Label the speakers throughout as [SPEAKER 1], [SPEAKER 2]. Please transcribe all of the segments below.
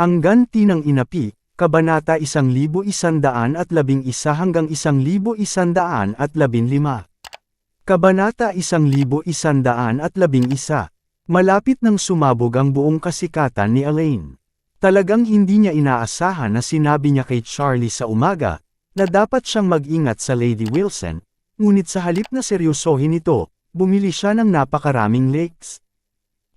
[SPEAKER 1] Ang ganti ng inapi, Kabanata 1111 hanggang 1115. Kabanata 1111 Malapit nang sumabog ang buong kasikatan ni Elaine. Talagang hindi niya inaasahan na sinabi niya kay Charlie sa umaga, na dapat siyang mag-ingat sa Lady Wilson, ngunit sa halip na seryosohin ito, bumili siya ng napakaraming lakes.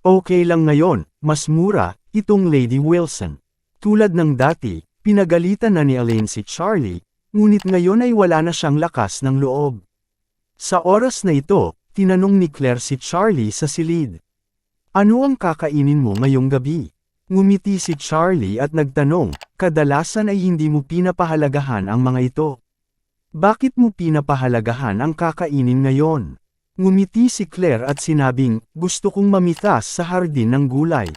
[SPEAKER 1] Okay lang ngayon, mas mura, itong Lady Wilson. Tulad ng dati, pinagalitan na ni Elaine si Charlie, ngunit ngayon ay wala na siyang lakas ng loob. Sa oras na ito, tinanong ni Claire si Charlie sa silid. Ano ang kakainin mo ngayong gabi? Ngumiti si Charlie at nagtanong, kadalasan ay hindi mo pinapahalagahan ang mga ito. Bakit mo pinapahalagahan ang kakainin ngayon? Ngumiti si Claire at sinabing, gusto kong mamitas sa hardin ng gulay.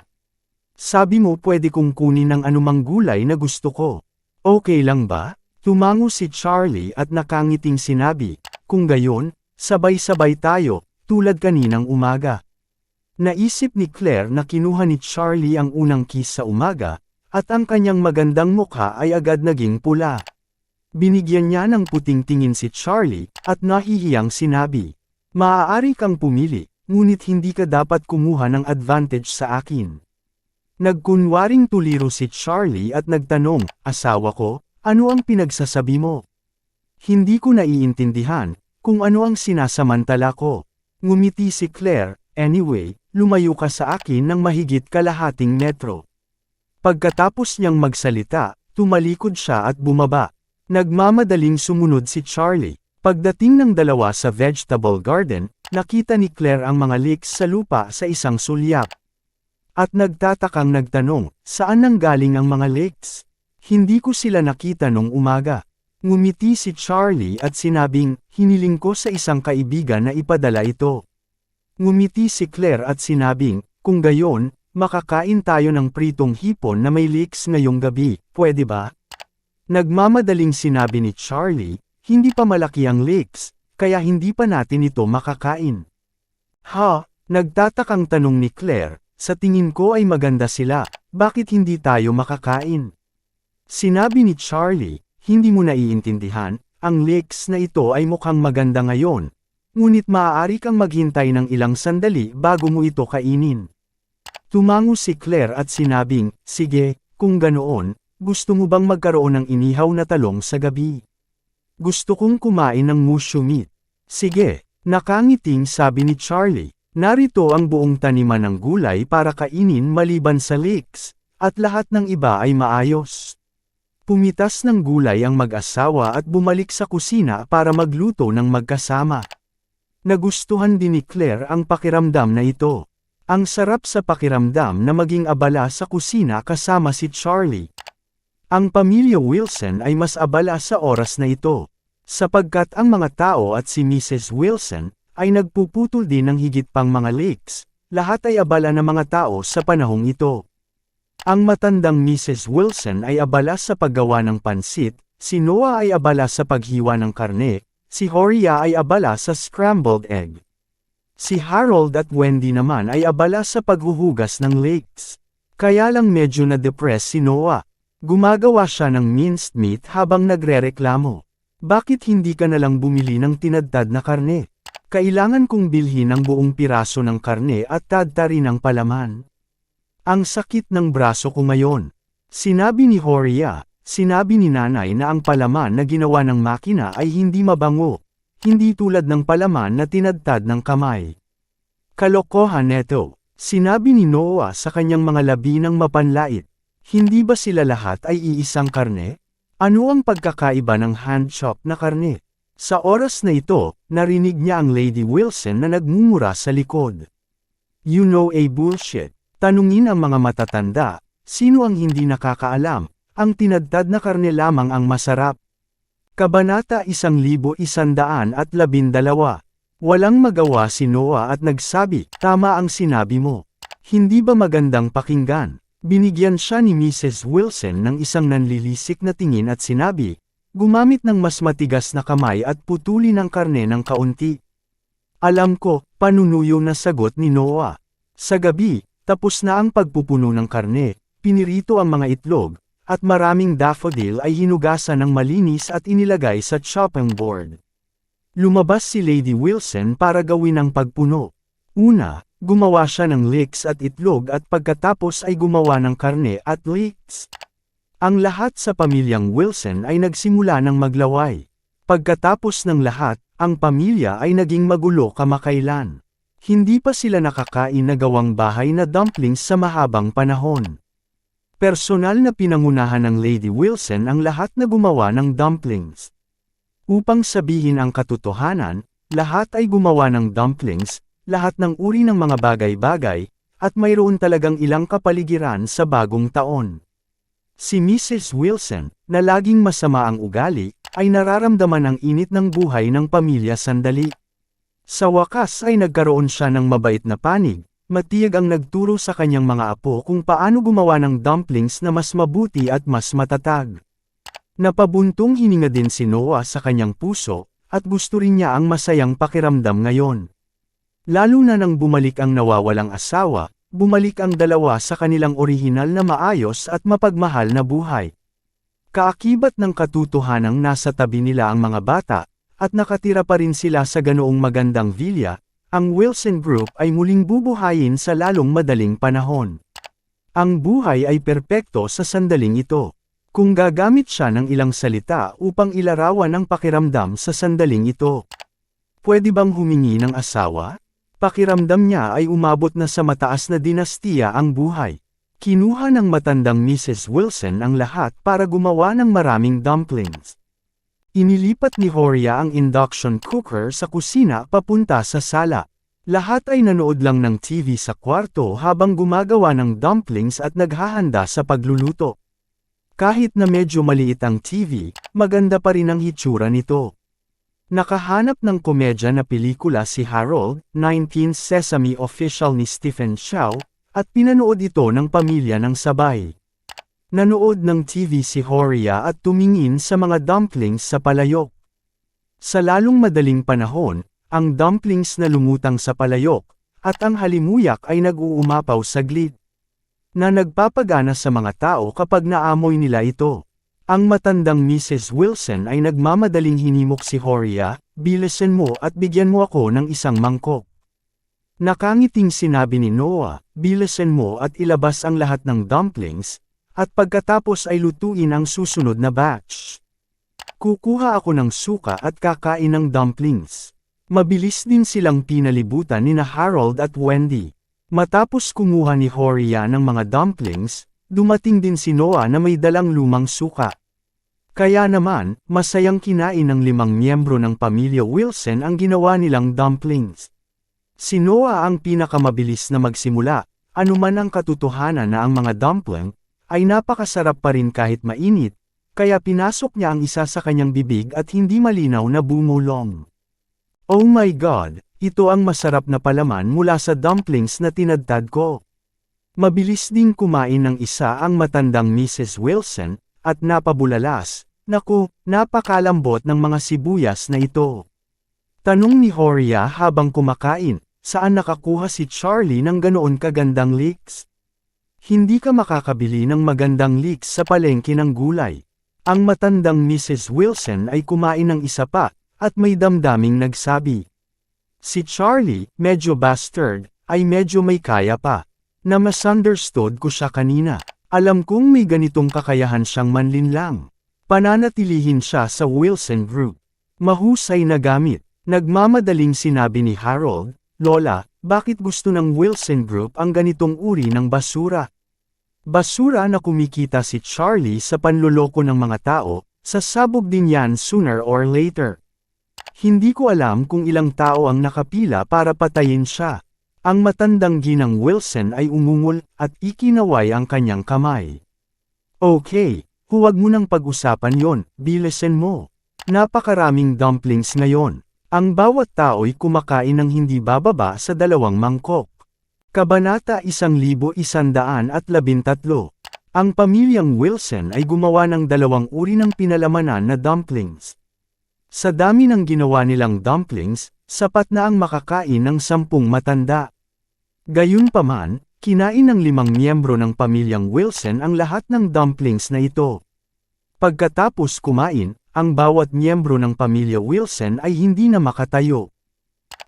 [SPEAKER 1] Sabi mo pwede kong kunin ang anumang gulay na gusto ko. Okay lang ba? Tumango si Charlie at nakangiting sinabi, kung gayon, sabay-sabay tayo, tulad kaninang umaga. Naisip ni Claire na kinuha ni Charlie ang unang kiss sa umaga, at ang kanyang magandang mukha ay agad naging pula. Binigyan niya ng puting tingin si Charlie, at nahihiyang sinabi, Maaari kang pumili, ngunit hindi ka dapat kumuha ng advantage sa akin. Nagkunwaring tuliro si Charlie at nagtanong, asawa ko, ano ang pinagsasabi mo? Hindi ko naiintindihan, kung ano ang sinasamantala ko. Ngumiti si Claire, anyway, lumayo ka sa akin ng mahigit kalahating metro. Pagkatapos niyang magsalita, tumalikod siya at bumaba. Nagmamadaling sumunod si Charlie. Pagdating ng dalawa sa vegetable garden, nakita ni Claire ang mga leeks sa lupa sa isang sulyap. At nagtatakang nagtanong, saan nanggaling ang mga lakes? Hindi ko sila nakita nung umaga. Ngumiti si Charlie at sinabing, hiniling ko sa isang kaibigan na ipadala ito. Ngumiti si Claire at sinabing, kung gayon, makakain tayo ng pritong hipon na may leeks ngayong gabi, pwede ba? Nagmamadaling sinabi ni Charlie, hindi pa malaki ang leeks, kaya hindi pa natin ito makakain. Ha? Nagtatakang tanong ni Claire, sa tingin ko ay maganda sila, bakit hindi tayo makakain? Sinabi ni Charlie, hindi mo naiintindihan, ang lakes na ito ay mukhang maganda ngayon. Ngunit maaari kang maghintay ng ilang sandali bago mo ito kainin. Tumango si Claire at sinabing, sige, kung ganoon, gusto mo bang magkaroon ng inihaw na talong sa gabi? Gusto kong kumain ng mushu meat. Sige, nakangiting sabi ni Charlie. Narito ang buong taniman ng gulay para kainin maliban sa leeks, at lahat ng iba ay maayos. Pumitas ng gulay ang mag-asawa at bumalik sa kusina para magluto ng magkasama. Nagustuhan din ni Claire ang pakiramdam na ito. Ang sarap sa pakiramdam na maging abala sa kusina kasama si Charlie. Ang pamilya Wilson ay mas abala sa oras na ito, sapagkat ang mga tao at si Mrs. Wilson, ay nagpuputol din ng higit pang mga lakes, lahat ay abala ng mga tao sa panahong ito. Ang matandang Mrs. Wilson ay abala sa paggawa ng pansit, si Noah ay abala sa paghiwa ng karne, si Horia ay abala sa scrambled egg. Si Harold at Wendy naman ay abala sa paghuhugas ng lakes. Kaya lang medyo na-depress si Noah. Gumagawa siya ng minced meat habang nagrereklamo. Bakit hindi ka nalang bumili ng tinadtad na karne? Kailangan kong bilhin ang buong piraso ng karne at tadtari ng palaman. Ang sakit ng braso ko ngayon. Sinabi ni Horia, sinabi ni nanay na ang palaman na ginawa ng makina ay hindi mabango, hindi tulad ng palaman na tinadtad ng kamay. Kalokohan neto, sinabi ni Noah sa kanyang mga labi ng mapanlait, hindi ba sila lahat ay iisang karne? Ano ang pagkakaiba ng hand chop na karne? Sa oras na ito, narinig niya ang Lady Wilson na nagmumura sa likod. You know a bullshit. Tanungin ang mga matatanda, Sino ang hindi nakakaalam? Ang tinadtad na karne lamang ang masarap. Kabanata 1112 Walang magawa si Noah at nagsabi, tama ang sinabi mo. Hindi ba magandang pakinggan? Binigyan siya ni Mrs. Wilson ng isang nanlilisik na tingin at sinabi, gumamit ng mas matigas na kamay at putuli ng karne ng kaunti. Alam ko, panunuyo na sagot ni Noah. Sa gabi, tapos na ang pagpupuno ng karne, pinirito ang mga itlog, at maraming daffodil ay hinugasan ng malinis at inilagay sa chopping board. Lumabas si Lady Wilson para gawin ang pagpuno. Una, gumawa siya ng leeks at itlog at pagkatapos ay gumawa ng karne at leeks. Ang lahat sa pamilyang Wilson ay nagsimula ng maglaway. Pagkatapos ng lahat, ang pamilya ay naging magulo kamakailan. Hindi pa sila nakakain na gawang bahay na dumplings sa mahabang panahon. Personal na pinangunahan ng Lady Wilson ang lahat na gumawa ng dumplings. Upang sabihin ang katotohanan, lahat ay gumawa ng dumplings, lahat ng uri ng mga bagay-bagay, at mayroon talagang ilang kapaligiran sa bagong taon. Si Mrs. Wilson, na laging masama ang ugali, ay nararamdaman ang init ng buhay ng pamilya sandali. Sa wakas ay nagkaroon siya ng mabait na panig, matiyag ang nagturo sa kanyang mga apo kung paano gumawa ng dumplings na mas mabuti at mas matatag. Napabuntong hininga din si Noah sa kanyang puso, at gusto rin niya ang masayang pakiramdam ngayon. Lalo na nang bumalik ang nawawalang asawa, bumalik ang dalawa sa kanilang orihinal na maayos at mapagmahal na buhay. Kaakibat ng katutuhanang nasa tabi nila ang mga bata, at nakatira pa rin sila sa ganoong magandang villa, ang Wilson Group ay muling bubuhayin sa lalong madaling panahon. Ang buhay ay perpekto sa sandaling ito. Kung gagamit siya ng ilang salita upang ilarawan ang pakiramdam sa sandaling ito. Pwede bang humingi ng asawa? Pakiramdam niya ay umabot na sa mataas na dinastiya ang buhay. Kinuha ng matandang Mrs. Wilson ang lahat para gumawa ng maraming dumplings. Inilipat ni Horia ang induction cooker sa kusina papunta sa sala. Lahat ay nanood lang ng TV sa kwarto habang gumagawa ng dumplings at naghahanda sa pagluluto. Kahit na medyo maliit ang TV, maganda pa rin ang hitsura nito. Nakahanap ng komedya na pelikula si Harold, 19 Sesame Official ni Stephen Chow, at pinanood ito ng pamilya ng sabay. Nanood ng TV si Horia at tumingin sa mga dumplings sa palayok. Sa lalong madaling panahon, ang dumplings na lumutang sa palayok, at ang halimuyak ay nag-uumapaw saglit na nagpapagana sa mga tao kapag naamoy nila ito. Ang matandang Mrs. Wilson ay nagmamadaling hinimok si Horia, bilisan mo at bigyan mo ako ng isang mangkok. Nakangiting sinabi ni Noah, bilisan mo at ilabas ang lahat ng dumplings, at pagkatapos ay lutuin ang susunod na batch. Kukuha ako ng suka at kakain ng dumplings. Mabilis din silang pinalibutan ni na Harold at Wendy. Matapos kumuha ni Horia ng mga dumplings, dumating din si Noah na may dalang lumang suka. Kaya naman, masayang kinain ng limang miyembro ng pamilya Wilson ang ginawa nilang dumplings. Si Noah ang pinakamabilis na magsimula, anuman ang katotohanan na ang mga dumpling, ay napakasarap pa rin kahit mainit, kaya pinasok niya ang isa sa kanyang bibig at hindi malinaw na bumulong. Oh my God, ito ang masarap na palaman mula sa dumplings na tinadtad ko. Mabilis ding kumain ng isa ang matandang Mrs. Wilson, at napabulalas, naku, napakalambot ng mga sibuyas na ito. Tanong ni Horia habang kumakain, saan nakakuha si Charlie ng ganoon kagandang leeks? Hindi ka makakabili ng magandang leeks sa palengke ng gulay. Ang matandang Mrs. Wilson ay kumain ng isa pa, at may damdaming nagsabi. Si Charlie, medyo bastard, ay medyo may kaya pa. Na misunderstood ko siya kanina. Alam kong may ganitong kakayahan siyang manlinlang. Pananatilihin siya sa Wilson Group. Mahusay na gamit. Nagmamadaling sinabi ni Harold, Lola, bakit gusto ng Wilson Group ang ganitong uri ng basura? Basura na kumikita si Charlie sa panloloko ng mga tao, sasabog din yan sooner or later. Hindi ko alam kung ilang tao ang nakapila para patayin siya. Ang matandang ginang Wilson ay umungol at ikinaway ang kanyang kamay. Okay, huwag mo nang pag-usapan yon, bilisan mo. Napakaraming dumplings ngayon. Ang bawat tao'y kumakain ng hindi bababa sa dalawang mangkok. Kabanata 1113 Ang pamilyang Wilson ay gumawa ng dalawang uri ng pinalamanan na dumplings. Sa dami ng ginawa nilang dumplings, sapat na ang makakain ng sampung matanda. Gayunpaman, kinain ng limang miyembro ng pamilyang Wilson ang lahat ng dumplings na ito. Pagkatapos kumain, ang bawat miyembro ng pamilya Wilson ay hindi na makatayo.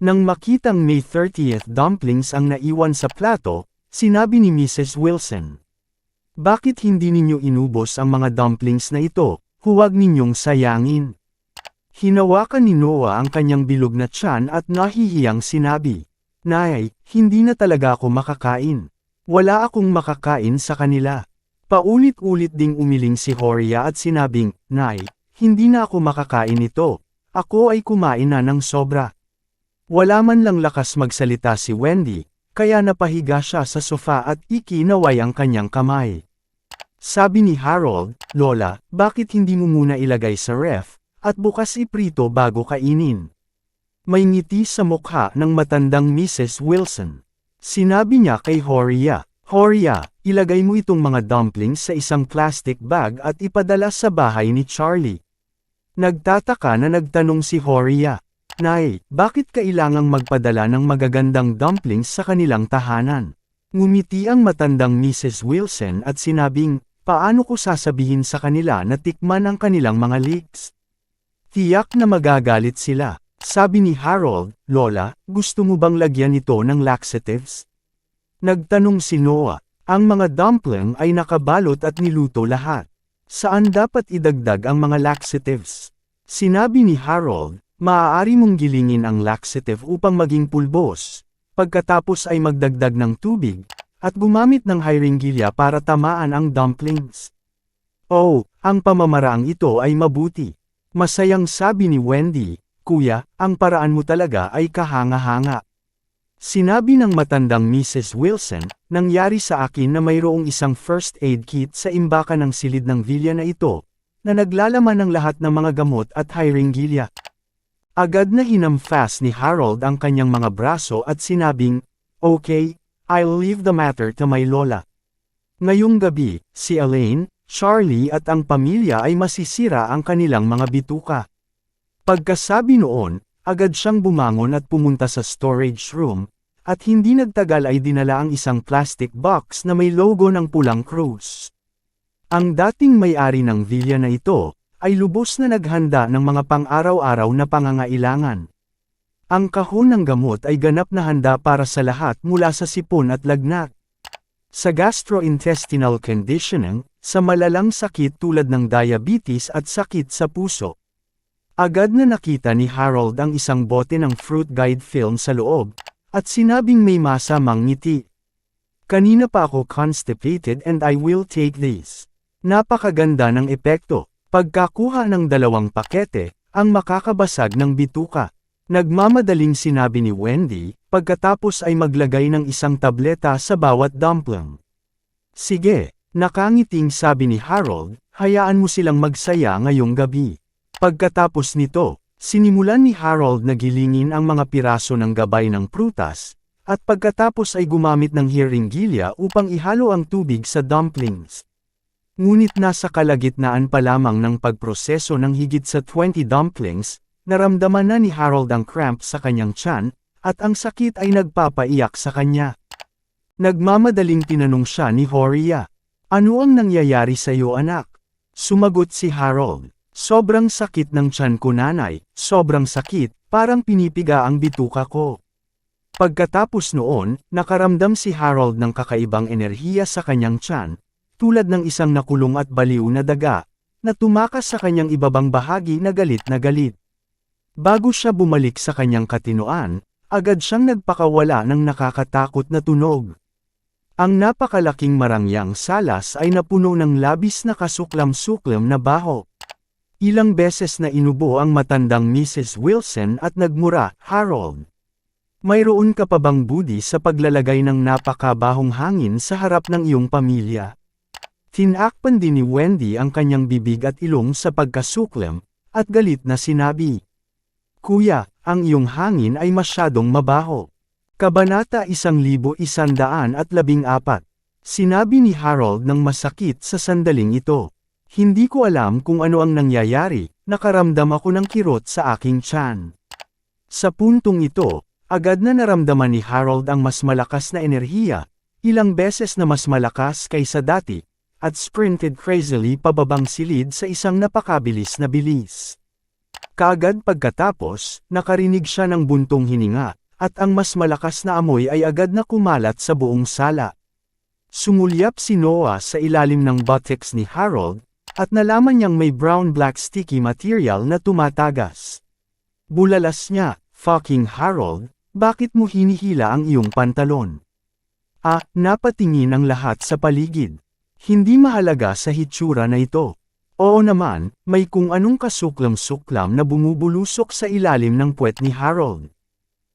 [SPEAKER 1] Nang makitang May 30th dumplings ang naiwan sa plato, sinabi ni Mrs. Wilson. Bakit hindi ninyo inubos ang mga dumplings na ito, huwag ninyong sayangin. Hinawakan ni Noah ang kanyang bilog na tiyan at nahihiyang sinabi. Nay, hindi na talaga ako makakain. Wala akong makakain sa kanila. Paulit-ulit ding umiling si Horia at sinabing, Nay, hindi na ako makakain ito. Ako ay kumain na ng sobra. Wala man lang lakas magsalita si Wendy, kaya napahiga siya sa sofa at ikinaway ang kanyang kamay. Sabi ni Harold, Lola, bakit hindi mo muna ilagay sa ref, at bukas iprito bago kainin? May ngiti sa mukha ng matandang Mrs. Wilson. Sinabi niya kay Horia, Horia, ilagay mo itong mga dumplings sa isang plastic bag at ipadala sa bahay ni Charlie. Nagtataka na nagtanong si Horia, Nay, bakit kailangang magpadala ng magagandang dumplings sa kanilang tahanan? Ngumiti ang matandang Mrs. Wilson at sinabing, paano ko sasabihin sa kanila na tikman ang kanilang mga leeks? Tiyak na magagalit sila. Sabi ni Harold, Lola, gusto mo bang lagyan ito ng laxatives? Nagtanong si Noah, ang mga dumpling ay nakabalot at niluto lahat. Saan dapat idagdag ang mga laxatives? Sinabi ni Harold, maaari mong gilingin ang laxative upang maging pulbos. Pagkatapos ay magdagdag ng tubig, at gumamit ng hyringilya para tamaan ang dumplings. Oh, ang pamamaraang ito ay mabuti. Masayang sabi ni Wendy, Kuya, ang paraan mo talaga ay kahanga-hanga. Sinabi ng matandang Mrs. Wilson, nangyari sa akin na mayroong isang first aid kit sa imbakan ng silid ng vilya na ito, na naglalaman ng lahat ng mga gamot at hyringilya. Agad na hinamfas ni Harold ang kanyang mga braso at sinabing, Okay, I'll leave the matter to my lola. Ngayong gabi, si Elaine, Charlie at ang pamilya ay masisira ang kanilang mga bituka. Pagkasabi noon, agad siyang bumangon at pumunta sa storage room, at hindi nagtagal ay dinala ang isang plastic box na may logo ng pulang cruise. Ang dating may-ari ng villa na ito, ay lubos na naghanda ng mga pang-araw-araw na pangangailangan. Ang kahon ng gamot ay ganap na handa para sa lahat mula sa sipon at lagnat. Sa gastrointestinal conditioning, sa malalang sakit tulad ng diabetes at sakit sa puso, Agad na nakita ni Harold ang isang bote ng fruit guide film sa loob, at sinabing may masamang ngiti. Kanina pa ako constipated and I will take this. Napakaganda ng epekto. Pagkakuha ng dalawang pakete, ang makakabasag ng bituka. Nagmamadaling sinabi ni Wendy, pagkatapos ay maglagay ng isang tableta sa bawat dumpling. Sige, nakangiting sabi ni Harold, hayaan mo silang magsaya ngayong gabi. Pagkatapos nito, sinimulan ni Harold na gilingin ang mga piraso ng gabay ng prutas, at pagkatapos ay gumamit ng hiringgilya upang ihalo ang tubig sa dumplings. Ngunit nasa kalagitnaan pa lamang ng pagproseso ng higit sa 20 dumplings, naramdaman na ni Harold ang cramp sa kanyang tiyan, at ang sakit ay nagpapaiyak sa kanya. Nagmamadaling tinanong siya ni Horia, Ano ang nangyayari sa iyo anak? Sumagot si Harold, Sobrang sakit ng tiyan ko nanay, sobrang sakit, parang pinipiga ang bituka ko. Pagkatapos noon, nakaramdam si Harold ng kakaibang enerhiya sa kanyang tiyan, tulad ng isang nakulong at baliw na daga, na tumakas sa kanyang ibabang bahagi na galit na galit. Bago siya bumalik sa kanyang katinoan, agad siyang nagpakawala ng nakakatakot na tunog. Ang napakalaking marangyang salas ay napuno ng labis na kasuklam-suklam na baho. Ilang beses na inubo ang matandang Mrs. Wilson at nagmura, Harold. Mayroon ka pa bang budi sa paglalagay ng napakabahong hangin sa harap ng iyong pamilya? Tinakpan din ni Wendy ang kanyang bibig at ilong sa pagkasuklam, at galit na sinabi. Kuya, ang iyong hangin ay masyadong mabaho. Kabanata 1114 Sinabi ni Harold ng masakit sa sandaling ito. Hindi ko alam kung ano ang nangyayari, nakaramdam ako ng kirot sa aking tiyan. Sa puntong ito, agad na naramdaman ni Harold ang mas malakas na enerhiya, ilang beses na mas malakas kaysa dati, at sprinted crazily pababang silid sa isang napakabilis na bilis. Kaagad pagkatapos, nakarinig siya ng buntong hininga, at ang mas malakas na amoy ay agad na kumalat sa buong sala. Sumulyap si Noah sa ilalim ng buttocks ni Harold, at nalaman niyang may brown-black sticky material na tumatagas. Bulalas niya, fucking Harold, bakit mo hinihila ang iyong pantalon? Ah, napatingin ang lahat sa paligid. Hindi mahalaga sa hitsura na ito. Oo naman, may kung anong kasuklam-suklam na bumubulusok sa ilalim ng puwet ni Harold.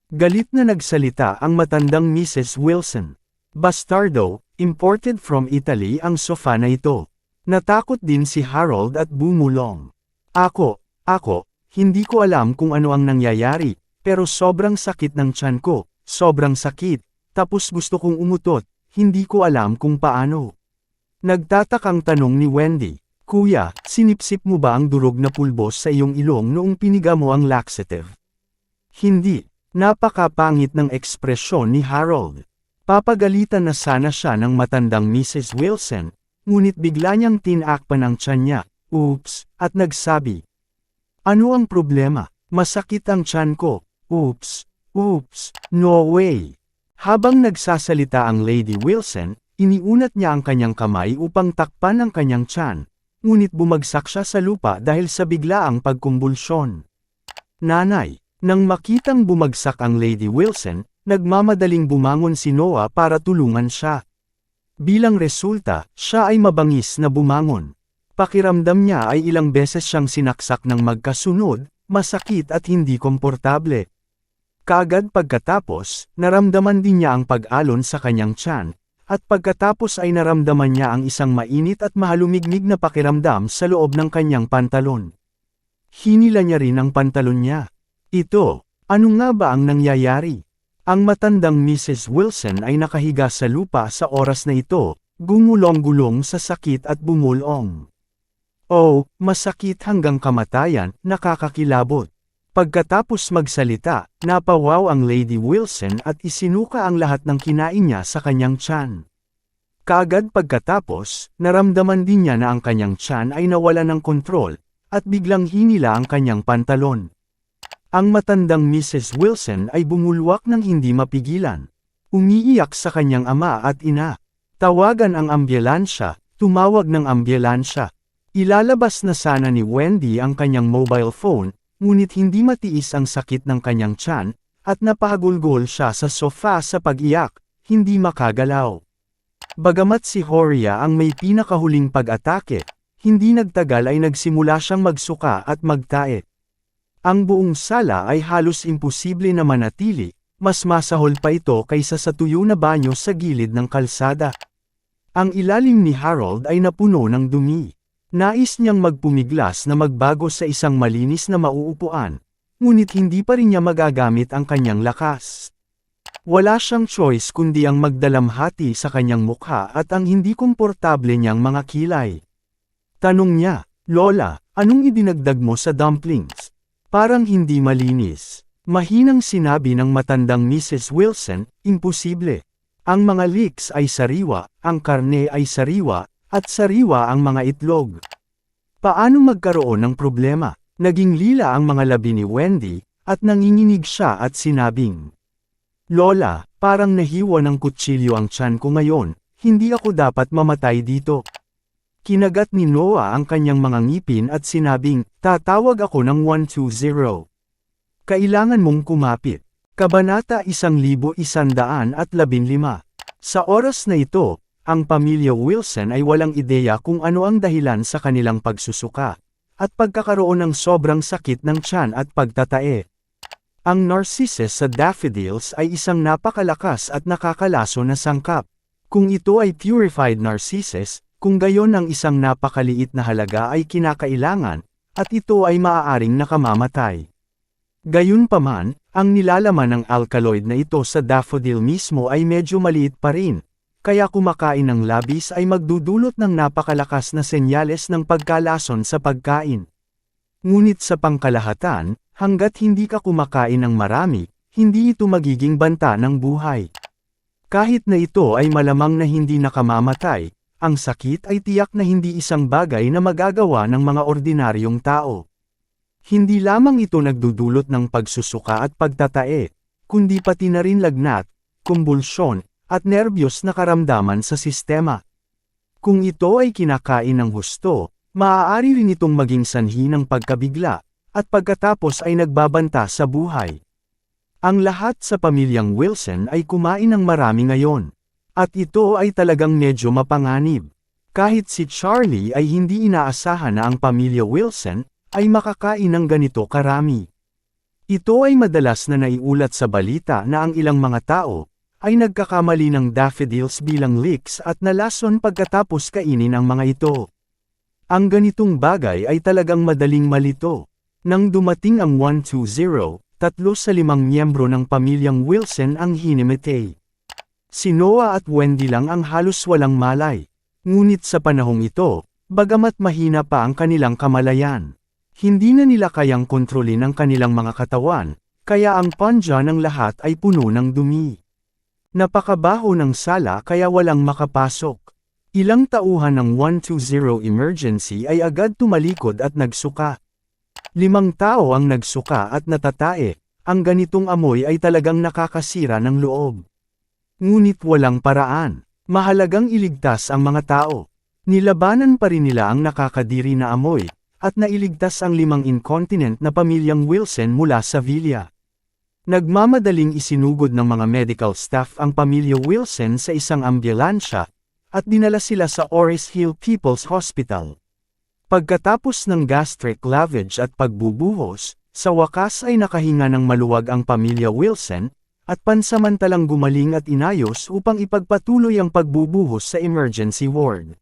[SPEAKER 1] Galit na nagsalita ang matandang Mrs. Wilson. Bastardo, imported from Italy ang sofa na ito. Natakot din si Harold at bumulong. Ako, ako, hindi ko alam kung ano ang nangyayari, pero sobrang sakit ng tiyan ko, sobrang sakit, tapos gusto kong umutot, hindi ko alam kung paano. Nagtatakang tanong ni Wendy, Kuya, sinipsip mo ba ang durog na pulbos sa iyong ilong noong piniga mo ang laxative? Hindi, napakapangit ng ekspresyon ni Harold. Papagalitan na sana siya ng matandang Mrs. Wilson, ngunit bigla niyang tinakpan ang tiyan niya, oops, at nagsabi. Ano ang problema? Masakit ang tiyan ko, oops, oops, no way. Habang nagsasalita ang Lady Wilson, iniunat niya ang kanyang kamay upang takpan ang kanyang tiyan, ngunit bumagsak siya sa lupa dahil sa biglaang pagkumbulsyon. Nanay, nang makitang bumagsak ang Lady Wilson, Nagmamadaling bumangon si Noah para tulungan siya. Bilang resulta, siya ay mabangis na bumangon. Pakiramdam niya ay ilang beses siyang sinaksak ng magkasunod, masakit at hindi komportable. Kaagad pagkatapos, naramdaman din niya ang pag-alon sa kanyang tiyan, at pagkatapos ay naramdaman niya ang isang mainit at mahalumigmig na pakiramdam sa loob ng kanyang pantalon. Hinila niya rin ang pantalon niya. Ito, ano nga ba ang nangyayari? Ang matandang Mrs. Wilson ay nakahiga sa lupa sa oras na ito, gumulong-gulong sa sakit at bumulong. Oh, masakit hanggang kamatayan, nakakakilabot. Pagkatapos magsalita, napawaw ang Lady Wilson at isinuka ang lahat ng kinain niya sa kanyang tiyan. Kaagad pagkatapos, naramdaman din niya na ang kanyang tiyan ay nawala ng kontrol, at biglang hinila ang kanyang pantalon. Ang matandang Mrs. Wilson ay bumulwak ng hindi mapigilan. Umiiyak sa kanyang ama at ina. Tawagan ang ambulansya, tumawag ng ambulansya. Ilalabas na sana ni Wendy ang kanyang mobile phone, ngunit hindi matiis ang sakit ng kanyang tiyan, at napahagulgol siya sa sofa sa pag-iyak, hindi makagalaw. Bagamat si Horia ang may pinakahuling pag-atake, hindi nagtagal ay nagsimula siyang magsuka at magtae. Ang buong sala ay halos imposible na manatili, mas masahol pa ito kaysa sa tuyo na banyo sa gilid ng kalsada. Ang ilalim ni Harold ay napuno ng dumi. Nais niyang magpumiglas na magbago sa isang malinis na mauupuan, ngunit hindi pa rin niya magagamit ang kanyang lakas. Wala siyang choice kundi ang magdalamhati sa kanyang mukha at ang hindi komportable niyang mga kilay. Tanong niya, Lola, anong idinagdag mo sa dumplings? Parang hindi malinis. Mahinang sinabi ng matandang Mrs. Wilson, imposible. Ang mga leeks ay sariwa, ang karne ay sariwa, at sariwa ang mga itlog. Paano magkaroon ng problema? Naging lila ang mga labi ni Wendy, at nanginginig siya at sinabing, Lola, parang nahiwa ng kutsilyo ang tiyan ko ngayon, hindi ako dapat mamatay dito. Kinagat ni Noah ang kanyang mga ngipin at sinabing, tatawag ako ng 120. Kailangan mong kumapit. Kabanata 1115 Sa oras na ito, ang pamilya Wilson ay walang ideya kung ano ang dahilan sa kanilang pagsusuka, at pagkakaroon ng sobrang sakit ng tiyan at pagtatae. Ang narcissus sa daffodils ay isang napakalakas at nakakalaso na sangkap. Kung ito ay purified narcissus, kung gayon ang isang napakaliit na halaga ay kinakailangan, at ito ay maaaring nakamamatay. Gayunpaman, ang nilalaman ng alkaloid na ito sa daffodil mismo ay medyo maliit pa rin, kaya kumakain ng labis ay magdudulot ng napakalakas na senyales ng pagkalason sa pagkain. Ngunit sa pangkalahatan, hanggat hindi ka kumakain ng marami, hindi ito magiging banta ng buhay. Kahit na ito ay malamang na hindi nakamamatay, ang sakit ay tiyak na hindi isang bagay na magagawa ng mga ordinaryong tao. Hindi lamang ito nagdudulot ng pagsusuka at pagtatae, kundi pati na rin lagnat, kumbulsyon, at nerbiyos na karamdaman sa sistema. Kung ito ay kinakain ng husto, maaari rin itong maging sanhi ng pagkabigla, at pagkatapos ay nagbabanta sa buhay. Ang lahat sa pamilyang Wilson ay kumain ng marami ngayon. At ito ay talagang medyo mapanganib. Kahit si Charlie ay hindi inaasahan na ang pamilya Wilson ay makakain ng ganito karami. Ito ay madalas na naiulat sa balita na ang ilang mga tao ay nagkakamali ng daffodils bilang leeks at nalason pagkatapos kainin ang mga ito. Ang ganitong bagay ay talagang madaling malito. Nang dumating ang 120, tatlo sa limang miyembro ng pamilyang Wilson ang hinimitay. Si Noah at Wendy lang ang halos walang malay. Ngunit sa panahong ito, bagamat mahina pa ang kanilang kamalayan, hindi na nila kayang kontrolin ang kanilang mga katawan, kaya ang panja ng lahat ay puno ng dumi. Napakabaho ng sala kaya walang makapasok. Ilang tauhan ng 120 emergency ay agad tumalikod at nagsuka. Limang tao ang nagsuka at natatae, ang ganitong amoy ay talagang nakakasira ng loob. Ngunit walang paraan. Mahalagang iligtas ang mga tao. Nilabanan pa rin nila ang nakakadiri na amoy, at nailigtas ang limang incontinent na pamilyang Wilson mula sa Villa. Nagmamadaling isinugod ng mga medical staff ang pamilya Wilson sa isang ambulansya, at dinala sila sa Oris Hill People's Hospital. Pagkatapos ng gastric lavage at pagbubuhos, sa wakas ay nakahinga ng maluwag ang pamilya Wilson, at pansamantalang gumaling at inayos upang ipagpatuloy ang pagbubuhos sa emergency ward.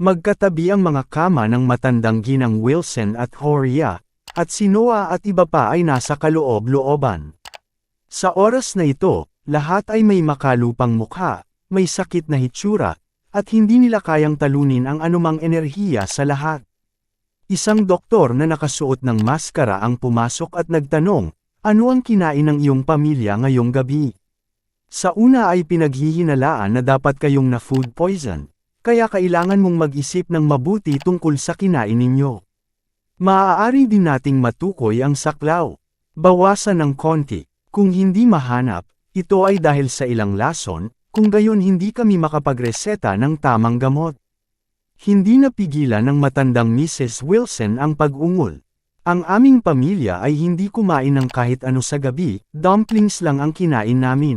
[SPEAKER 1] Magkatabi ang mga kama ng matandang ginang Wilson at Horia, at si Noah at iba pa ay nasa kaloob-looban. Sa oras na ito, lahat ay may makalupang mukha, may sakit na hitsura, at hindi nila kayang talunin ang anumang enerhiya sa lahat. Isang doktor na nakasuot ng maskara ang pumasok at nagtanong, ano ang kinain ng iyong pamilya ngayong gabi? Sa una ay pinaghihinalaan na dapat kayong na food poison, kaya kailangan mong mag-isip ng mabuti tungkol sa kinain ninyo. Maaari din nating matukoy ang saklaw. Bawasan ng konti. Kung hindi mahanap, ito ay dahil sa ilang lason, kung gayon hindi kami makapagreseta ng tamang gamot. Hindi napigilan ng matandang Mrs. Wilson ang pag-ungol. Ang aming pamilya ay hindi kumain ng kahit ano sa gabi, dumplings lang ang kinain namin.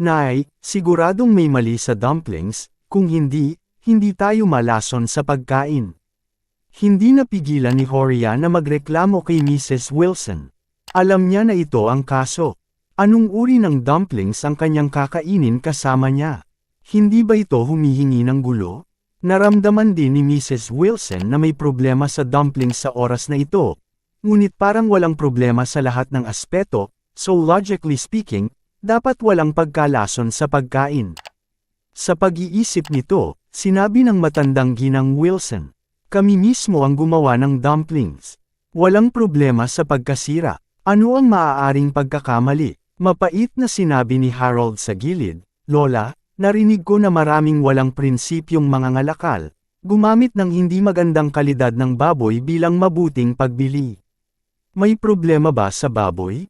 [SPEAKER 1] Nay, siguradong may mali sa dumplings, kung hindi, hindi tayo malason sa pagkain. Hindi napigilan ni Horia na magreklamo kay Mrs. Wilson. Alam niya na ito ang kaso. Anong uri ng dumplings ang kanyang kakainin kasama niya? Hindi ba ito humihingi ng gulo? Naramdaman din ni Mrs. Wilson na may problema sa dumplings sa oras na ito, ngunit parang walang problema sa lahat ng aspeto, so logically speaking, dapat walang pagkalason sa pagkain. Sa pag-iisip nito, sinabi ng matandang ginang Wilson, kami mismo ang gumawa ng dumplings. Walang problema sa pagkasira. Ano ang maaaring pagkakamali? Mapait na sinabi ni Harold sa gilid, Lola, Narinig ko na maraming walang prinsipyong mga ngalakal, gumamit ng hindi magandang kalidad ng baboy bilang mabuting pagbili. May problema ba sa baboy?